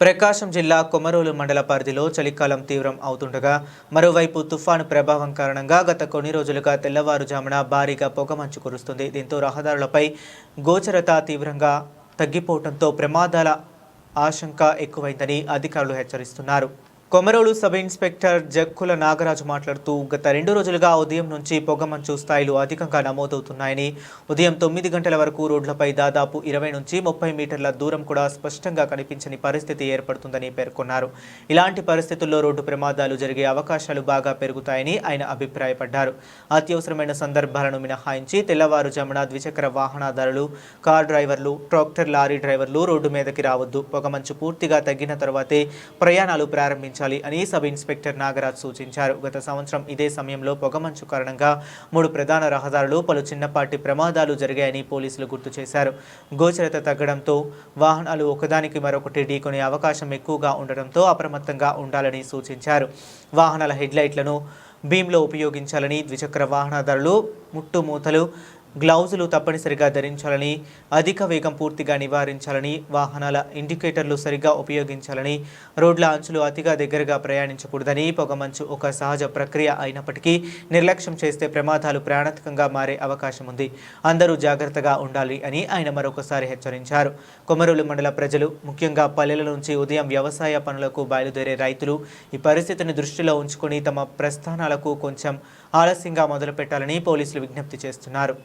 ప్రకాశం జిల్లా కొమరోలు మండల పరిధిలో చలికాలం తీవ్రం అవుతుండగా మరోవైపు తుఫాను ప్రభావం కారణంగా గత కొన్ని రోజులుగా తెల్లవారుజామున భారీగా పొగమంచు కురుస్తుంది. దీంతో రహదారులపై గోచరత తీవ్రంగా తగ్గిపోవడంతో ప్రమాదాల ఆశంక ఎక్కువైందని అధికారులు హెచ్చరిస్తున్నారు. కొమరోలు సబ్ ఇన్స్పెక్టర్ జక్కుల నాగరాజు మాట్లాడుతూ గత రెండు రోజులుగా ఉదయం నుంచి పొగమంచు స్థాయిలు అధికంగా నమోదవుతున్నాయని ఉదయం తొమ్మిది గంటల వరకు రోడ్లపై దాదాపు ఇరవై నుంచి ముప్పై మీటర్ల దూరం కూడా స్పష్టంగా కనిపించని పరిస్థితి ఏర్పడుతుందని పేర్కొన్నారు. ఇలాంటి పరిస్థితుల్లో రోడ్డు ప్రమాదాలు జరిగే అవకాశాలు బాగా పెరుగుతాయని ఆయన అభిప్రాయపడ్డారు. అత్యవసరమైన సందర్భాలను మినహాయించి తెల్లవారుజామున ద్విచక్ర వాహనదారులు కార్ డ్రైవర్లు ట్రాక్టర్ లారీ డ్రైవర్లు రోడ్డు మీదకి రావద్దు. పొగమంచు పూర్తిగా తగ్గిన తర్వాతే ప్రయాణాలు ప్రారంభించారు ప్రారంభించాలి అని సబ్ ఇన్స్పెక్టర్ నాగరాజ్ సూచించారు. గత సంవత్సరం ఇదే సమయంలో పొగమంచు కారణంగా మూడు ప్రధాన రహదారులు పలు చిన్నపాటి ప్రమాదాలు జరిగాయని పోలీసులు గుర్తు చేశారు. గోచరత తగ్గడంతో వాహనాలు ఒకదానికి మరొకటి ఢీకొనే అవకాశం ఎక్కువగా ఉండడంతో అప్రమత్తంగా ఉండాలని సూచించారు. వాహనాల హెడ్లైట్లను బీమ్లో ఉపయోగించాలని ద్విచక్ర వాహనదారులు ముట్టుమూతలు గ్లౌజులు తప్పనిసరిగా ధరించాలని అధిక వేగం పూర్తిగా నివారించాలని వాహనాల ఇండికేటర్లు సరిగ్గా ఉపయోగించాలని రోడ్ల అంచులు అతిగా దగ్గరగా ప్రయాణించకూడదని పొగమంచు ఒక సహజ ప్రక్రియ అయినప్పటికీ నిర్లక్ష్యం చేస్తే ప్రమాదాలు ప్రాణాంతకంగా మారే అవకాశం ఉంది. అందరూ జాగ్రత్తగా ఉండాలి అని ఆయన మరొకసారి హెచ్చరించారు. కొమరూలు మండల ప్రజలు ముఖ్యంగా పల్లెల నుంచి ఉదయం వ్యవసాయ పనులకు బయలుదేరే రైతులు ఈ పరిస్థితిని దృష్టిలో ఉంచుకొని తమ ప్రస్థానాలకు కొంచెం ఆలస్యంగా మొదలుపెట్టాలని పోలీసులు విజ్ఞప్తి చేస్తున్నారు.